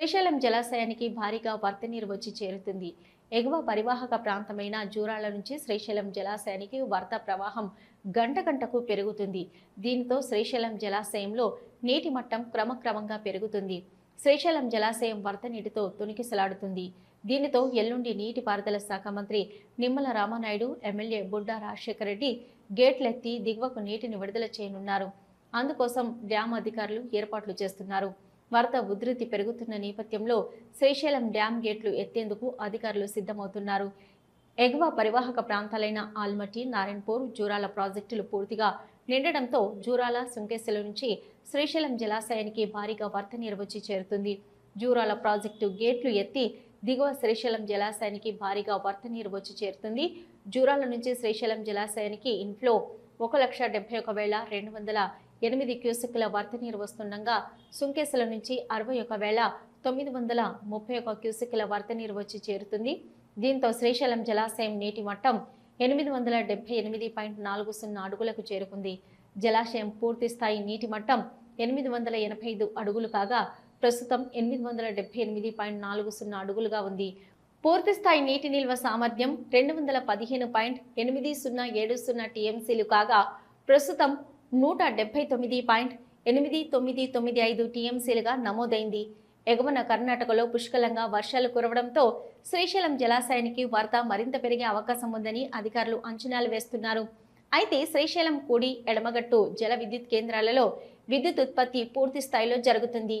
శ్రీశైలం జలాశయానికి భారీగా వరద నీరు వచ్చి చేరుతుంది. ఎగువ పరివాహక ప్రాంతమైన జూరాల నుంచి శ్రీశైలం జలాశయానికి వరద ప్రవాహం గంట గంటకు పెరుగుతుంది. దీంతో శ్రీశైలం జలాశయంలో నీటి మట్టం క్రమక్రమంగా పెరుగుతుంది. శ్రీశైలం జలాశయం వరద నీటితో తునికిసలాడుతుంది. దీనితో ఎల్లుండి నీటిపారుదల శాఖ మంత్రి నిమ్మల రామానాయుడు ఎమ్మెల్యే బుడ్డా రాజశేఖర రెడ్డి గేట్లెత్తి దిగువకు నీటిని విడుదల చేయనున్నారు. అందుకోసం డ్యాం అధికారులు ఏర్పాట్లు చేస్తున్నారు. వరద ఉధృతి పెరుగుతున్న నేపథ్యంలో శ్రీశైలం డ్యాం గేట్లు ఎత్తేందుకు అధికారులు సిద్ధమవుతున్నారు. ఎగువ పరివాహక ప్రాంతాలైన ఆల్మట్టి నారాయణపూర్ జూరాల ప్రాజెక్టులు పూర్తిగా నిండడంతో జూరాల సుంకేశల నుంచి శ్రీశైలం జలాశయానికి భారీగా వరద నీరు వచ్చి చేరుతుంది. జూరాల ప్రాజెక్టు గేట్లు ఎత్తి దిగువ శ్రీశైలం జలాశయానికి భారీగా వరద నీరు వచ్చి చేరుతుంది. జూరాల నుంచి శ్రీశైలం జలాశయానికి ఇన్ఫ్లో ఒక లక్ష డెబ్బై ఒక వేల రెండు వందల ఎనిమిది క్యూసెక్ల వరద నీరు వస్తుండగా సుంకేసుల నుంచి అరవై ఒక వేల తొమ్మిది వందల ముప్పై ఒక క్యూసెక్ల వరద నీరు వచ్చి చేరుతుంది. దీంతో శ్రీశైలం జలాశయం నీటి మట్టం ఎనిమిది వందల డెబ్బై ఎనిమిది పాయింట్ నాలుగు సున్నా అడుగులకు చేరుకుంది. జలాశయం పూర్తి స్థాయి నీటి మట్టం ఎనిమిది వందల ఎనభై ఐదు అడుగులు కాగా ప్రస్తుతం ఎనిమిది వందల డెబ్బై ఎనిమిది పాయింట్ నాలుగు సున్నా అడుగులుగా ఉంది. పూర్తి స్థాయి నీటి నిల్వ సామర్థ్యం రెండు వందల పదిహేను పాయింట్ ఎనిమిది సున్నా ఏడు సున్నా టీఎంసీలు కాగా ప్రస్తుతం నూట డెబ్బై తొమ్మిది పాయింట్ ఎనిమిది తొమ్మిది తొమ్మిది ఐదు టీఎంసీలుగా నమోదైంది. ఎగువన కర్ణాటకలో పుష్కలంగా వర్షాలు కురవడంతో శ్రీశైలం జలాశయానికి వరద మరింత పెరిగే అవకాశం ఉందని అధికారులు అంచనాలు వేస్తున్నారు. అయితే శ్రీశైలం కూడి ఎడమగట్టు జల విద్యుత్ కేంద్రాలలో విద్యుత్ ఉత్పత్తి పూర్తి స్థాయిలో జరుగుతుంది.